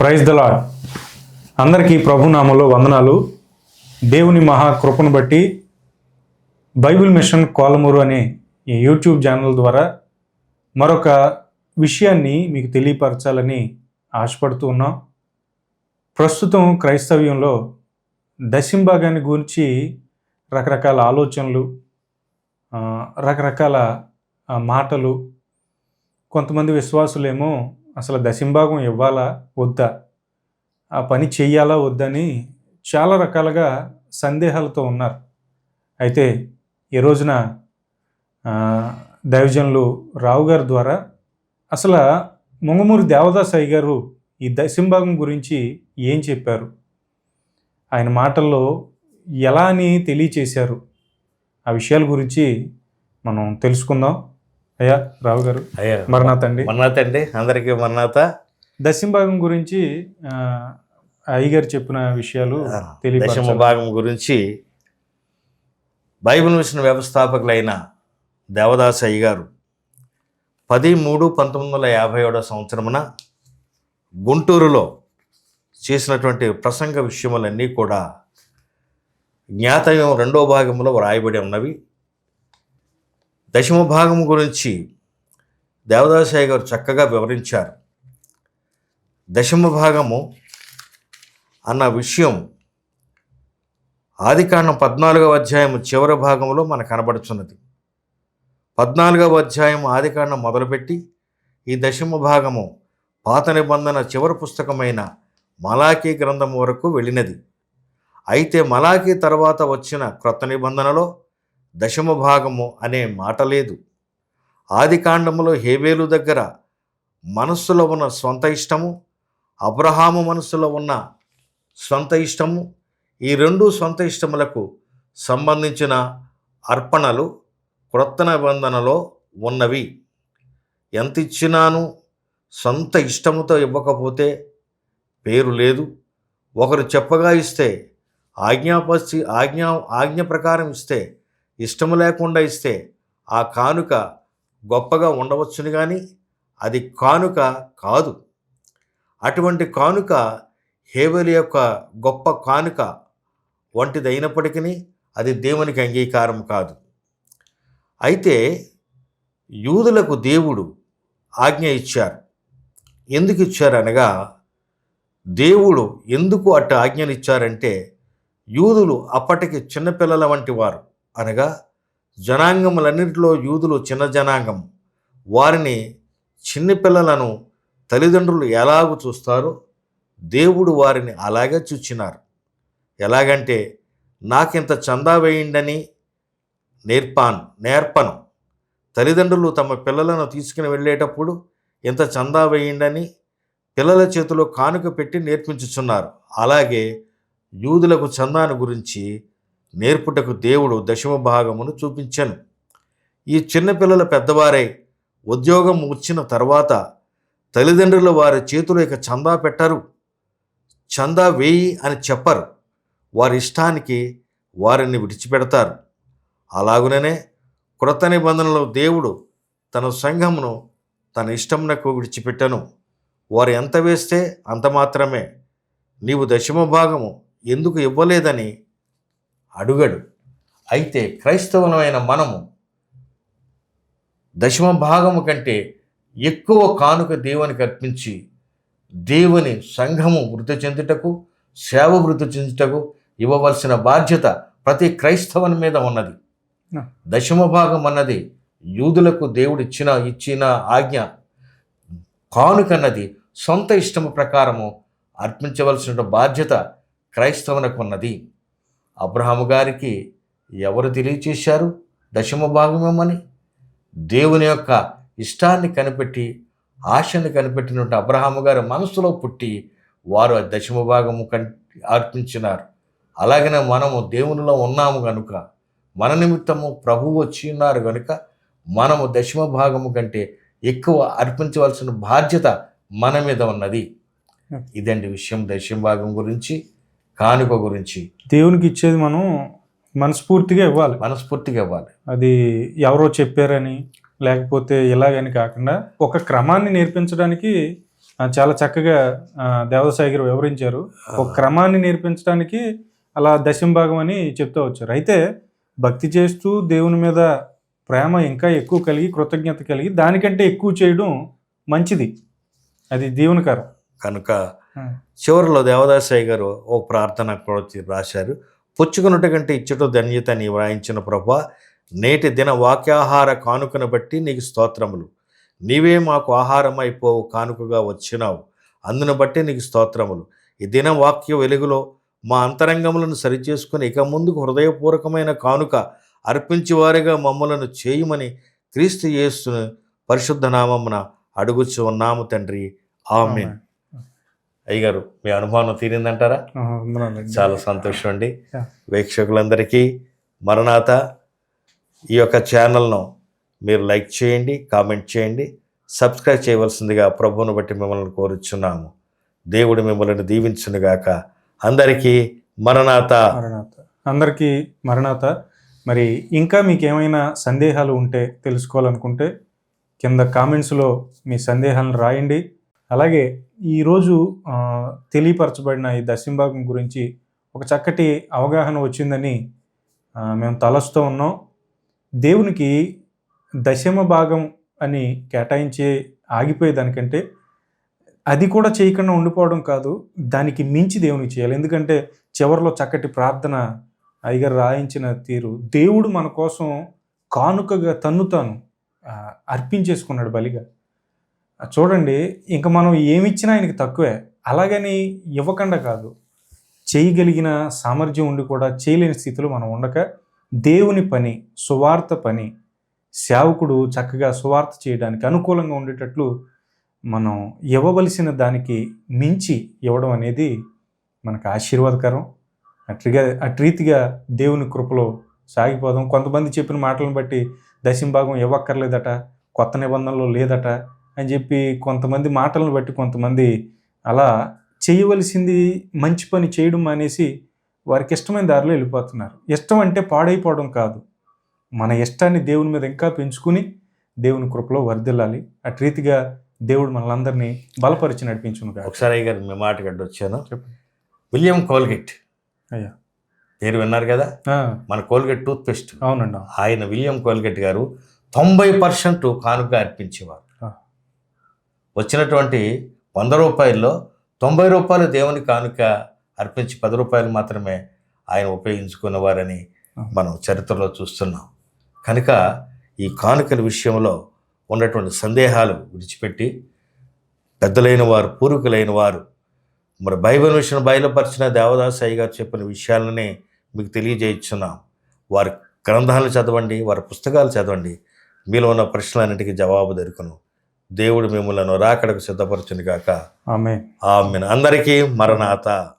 Praise the lord అందరికీ ప్రభునామంలో వందనాలు. దేవుని మహాకృపను బట్టి బైబిల్ మిషన్ కోలమూరు అనే ఈ యూట్యూబ్ ఛానల్ ద్వారా మరొక విషయాన్ని మీకు తెలియపరచాలని ఆశపడుతూ ఉన్నాం. ప్రస్తుతం క్రైస్తవ్యంలో దశంభాగాన్ని గురించి రకరకాల ఆలోచనలు రకరకాల మాటలు కొంతమంది విశ్వాసులేమో అసలు దశంభాగం ఇవ్వాలా? వద్దా? ఆ పని చెయ్యాలా? వద్దని చాలా రకాలుగా సందేహాలతో ఉన్నారు. అయితే ఈ రోజున దైవజనులు రావు గారి ద్వారా అసలు ముంగమూరి దేవదాస్ అయ్య గారు ఈ దశంభాగం గురించి ఏం చెప్పారు? ఆయన మాటల్లో ఎలా అని తెలియచేశారు? ఆ విషయాల గురించి మనం తెలుసుకుందాం. అయ్యా రావు గారు. అయ్యా మరణాత్ అండి. మన్నాత అండి. అందరికీ మన్నాత దశంభాగం గురించి అయ్యగారు చెప్పిన విషయాలు దశమ భాగం గురించి బైబిల్ మిషన్ వ్యవస్థాపకులైన దేవదాస్ అయ్య గారు పది మూడు పంతొమ్మిది వందల యాభై ఏడో సంవత్సరమున గుంటూరులో చేసినటువంటి ప్రసంగ విషయములన్నీ కూడా జ్ఞాతయం రెండో భాగంలో వ్రాయబడి ఉన్నవి. దశమ భాగం గురించి దేవదాసాయి గారు చక్కగా వివరించారు. దశమ భాగము అన్న విషయం ఆదికాండం పద్నాలుగవ అధ్యాయం చివరి భాగంలో మన కనబడుచున్నది. పద్నాలుగవ అధ్యాయం ఆదికాండం మొదలుపెట్టి ఈ దశమ భాగము పాత నిబంధన చివరి పుస్తకమైన మలాఖీ గ్రంథం వరకు వెళ్ళినది. అయితే మలాఖీ తర్వాత వచ్చిన క్రొత్త నిబంధనలో దశమ భాగము అనే మాట లేదు. ఆదికాండములో హేబేలు దగ్గర మనస్సులో ఉన్న స్వంత ఇష్టము అబ్రహాము మనస్సులో ఉన్న స్వంత ఇష్టము ఈ రెండు స్వంత ఇష్టములకు సంబంధించిన అర్పణలు క్రొత్త నిబంధనలో ఉన్నవి. ఎంత ఇచ్చినాను సొంత ఇష్టముతో ఇవ్వకపోతే పేరు లేదు. ఒకరు చెప్పగా ఇస్తే ఆజ్ఞాపసి ఆజ్ఞా ఆజ్ఞ ప్రకారం ఇస్తే ఇష్టము లేకుండా ఇస్తే ఆ కానుక గొప్పగా ఉండవచ్చును కానీ అది కానుక కాదు. అటువంటి కానుక హేవలి యొక్క గొప్ప కానుక వంటిదైనప్పటికీ అది దేవునికి అంగీకారం కాదు. అయితే యూదులకు దేవుడు ఆజ్ఞ ఇచ్చారు. ఎందుకు ఇచ్చారు అనగా దేవుడు ఎందుకు అట్ట ఆజ్ఞనిచ్చారంటే యూదులు అప్పటికి చిన్నపిల్లల వంటి వారు. అనగా జనాంగములన్నింటిలో యూదులు చిన్న జనాంగం. వారిని చిన్నపిల్లలను తల్లిదండ్రులు ఎలాగూ చూస్తారో? దేవుడు వారిని అలాగే చూచినారు. ఎలాగంటే నాకింత చందా వేయండని నేర్పాను నేర్పను. తల్లిదండ్రులు తమ పిల్లలను తీసుకుని వెళ్ళేటప్పుడు ఇంత చందా వేయండని పిల్లల చేతిలో కానుక పెట్టి నేర్పించుచున్నారు. అలాగే యూదులకు చందాను గురించి నేర్పుటకు దేవుడు దశమ భాగమును చూపించాను. ఈ చిన్నపిల్లల పెద్దవారై ఉద్యోగం వచ్చిన తర్వాత తల్లిదండ్రులు వారి చేతులు ఇక చందా పెట్టరు. చందా వేయి అని చెప్పరు. వారి ఇష్టానికి వారిని విడిచిపెడతారు. అలాగుననే క్రొత్త నిబంధనలో దేవుడు తన సంఘమును తన ఇష్టమునకు విడిచిపెట్టను. వారు ఎంత వేస్తే అంత మాత్రమే. నీవు దశమ భాగము ఎందుకు ఇవ్వలేదని అడుగడు. అయితే క్రైస్తవులమైన మనము దశమ భాగము కంటే ఎక్కువ కానుక దేవునికి అర్పించి దేవుని సంఘము వృద్ధి చెందుటకు సేవ వృద్ధి చెందుటకు ఇవ్వవలసిన బాధ్యత ప్రతి క్రైస్తవుని మీద ఉన్నది. దశమ భాగం అన్నది యూదులకు దేవుడు ఇచ్చిన ఇచ్చిన ఆజ్ఞ. కానుక అన్నది సొంత ఇష్టము ప్రకారము అర్పించవలసిన బాధ్యత క్రైస్తవునకు ఉన్నది అబ్రహాము గారికి ఎవరు తెలియచేశారు? దశమ భాగమేమని? దేవుని యొక్క ఇష్టాన్ని కనిపెట్టి ఆశని కనిపెట్టినట్టు అబ్రహాము గారి మనసులో పుట్టి వారు ఆ దశమ భాగము కన్ అర్పించినారు. అలాగనే మనము దేవునిలో ఉన్నాము కనుక మన నిమిత్తము ప్రభువు వచ్చి ఉన్నారు కనుక మనము దశమ భాగము కంటే ఎక్కువ అర్పించవలసిన బాధ్యత మన మీద ఉన్నది. ఇదండి విషయం దశమ భాగం గురించి. కానుక గురించి. దేవునికి ఇచ్చేది మనం మనస్ఫూర్తిగా ఇవ్వాలి. మనస్ఫూర్తిగా ఇవ్వాలి. అది ఎవరో చెప్పారని లేకపోతే ఇలాగని కాకుండా ఒక క్రమాన్ని నేర్పించడానికి చాలా చక్కగా ఆ, దేవదాసాయి గారు వివరించారు. ఒక క్రమాన్ని నేర్పించడానికి అలా దశంభాగం అని చెప్తూ వచ్చారు. అయితే భక్తి చేస్తూ దేవుని మీద ప్రేమ ఇంకా ఎక్కువ కలిగి కృతజ్ఞత కలిగి దానికంటే ఎక్కువ చేయడం మంచిది. అది దీవెనకరం కనుక చివరిలో దేవదాసయ్య గారు ఓ ప్రార్థన కూడా రాశారు. పుచ్చుకున్నట్టు కంటే ఇచ్చట ధన్యత నీ వ్రాయించిన ప్రభా నేటి దిన వాక్యాహార కానుకను బట్టి నీకు స్తోత్రములు. నీవే మాకు ఆహారం అయిపోవు కానుకగా వచ్చినావు. అందును బట్టి నీకు స్తోత్రములు. ఈ దిన వాక్య వెలుగులో మా అంతరంగములను సరిచేసుకుని ఇక ముందుకు హృదయపూర్వకమైన కానుక అర్పించి వారిగా మమ్మలను చేయమని క్రీస్తు యేసును పరిశుద్ధ నామమున అడుగుచు ఉన్నాము తండ్రి. ఆమెన్. అయ్యగారు మీ అనుభవం తీరిందంటారా. చాలా సంతోషం అండి. వీక్షకులందరికీ మరణాత ఈ యొక్క ఛానల్ను మీరు లైక్ చేయండి కామెంట్ చేయండి. సబ్స్క్రైబ్ చేయవలసిందిగా ప్రభువును బట్టి మిమ్మల్ని కోరుచున్నాము. దేవుడు మిమ్మల్ని దీవించునుగాక. అందరికీ మరణాత. మరణాత. అందరికీ మరణాత. మరి ఇంకా మీకు ఏమైనా సందేహాలు ఉంటే తెలుసుకోవాలనుకుంటే కింద కామెంట్స్లో మీ సందేహాలను రాయండి. అలాగే ఈరోజు తెలియపరచబడిన ఈ దశంభాగం గురించి ఒక చక్కటి అవగాహన వచ్చిందని మేము తలస్తూ ఉన్నాం. దేవునికి దశమ భాగం అని కేటాయించి ఆగిపోయే దానికంటే అది కూడా చేయకుండా ఉండిపోవడం కాదు దానికి మించి దేవునికి చేయాలి. ఎందుకంటే చివరిలో చక్కటి ప్రార్థన అయ్యగారు రాయించిన తీరు దేవుడు మన కోసం కానుకగా తన్ను తాను అర్పించేసుకున్నాడు బలిగా. చూడండి ఇంకా మనం ఏమిచ్చినా ఆయనకి తక్కువే. అలాగని ఇవ్వకుండా కాదు. చేయగలిగిన సామర్థ్యం ఉండి కూడా చేయలేని స్థితిలో మనం ఉండక దేవుని పని సువార్త పని సేవకుడు చక్కగా సువార్త చేయడానికి అనుకూలంగా ఉండేటట్లు మనం ఇవ్వవలసిన దానికి మించి ఇవ్వడం అనేది మనకు ఆశీర్వాదకరం. అట్రిగా అట్రీతిగా దేవుని కృపలో సాగిపోదాం. కొంతమంది చెప్పిన మాటలను బట్టి దశంభాగం ఇవ్వక్కర్లేదట కొత్త నిబంధనలు లేదట అని చెప్పి కొంతమంది మాటలను బట్టి కొంతమంది అలా చేయవలసింది మంచి పని చేయడం మానేసి వారికి ఇష్టమైన దారిలో వెళ్ళిపోతున్నారు. ఇష్టం అంటే పాడైపోవడం కాదు. మన ఇష్టాన్ని దేవుని మీద ఇంకా పెంచుకుని దేవుని కృపలో వర్ధిల్లాలి. అట్రీతిగా దేవుడు మనలందరినీ బలపరిచి నడిపించును కాదు ఒకసారి గారు మీ మాట గడ్డ వచ్చాను. William Colgate. అయ్యా. పేరు విన్నారు కదా? మన కోల్గేట్ టూత్ పేస్ట్ అవునండి అవును. ఆయన విలియం కోల్గేట్ గారు తొంభై పర్సెంట్ కానుక అర్పించేవారు. వచ్చినటువంటి వంద రూపాయల్లో తొంభై రూపాయలు దేవుని కానుక అర్పించి పది రూపాయలు మాత్రమే ఆయన ఉపయోగించుకునేవారని. మనం చరిత్రలో చూస్తున్నాం. కనుక ఈ కానుకల విషయంలో ఉన్నటువంటి సందేహాలు విడిచిపెట్టి పెద్దలైన వారు పూర్వీకులైన వారు మరి బైబిల్ విషయం బయలుపరిచిన దేవదాసయ్య గారు చెప్పిన విషయాలనే మీకు తెలియజేస్తున్నాం. వారి గ్రంథాలు చదవండి వారి పుస్తకాలు చదవండి. మీలో ఉన్న ప్రశ్నలన్నిటికీ జవాబు దొరుకును. దేవుడు మిమ్మల్ని రాకడకు సిద్ధపరచును గాక ఆమె ఆమెను. అందరికీ మరణాత.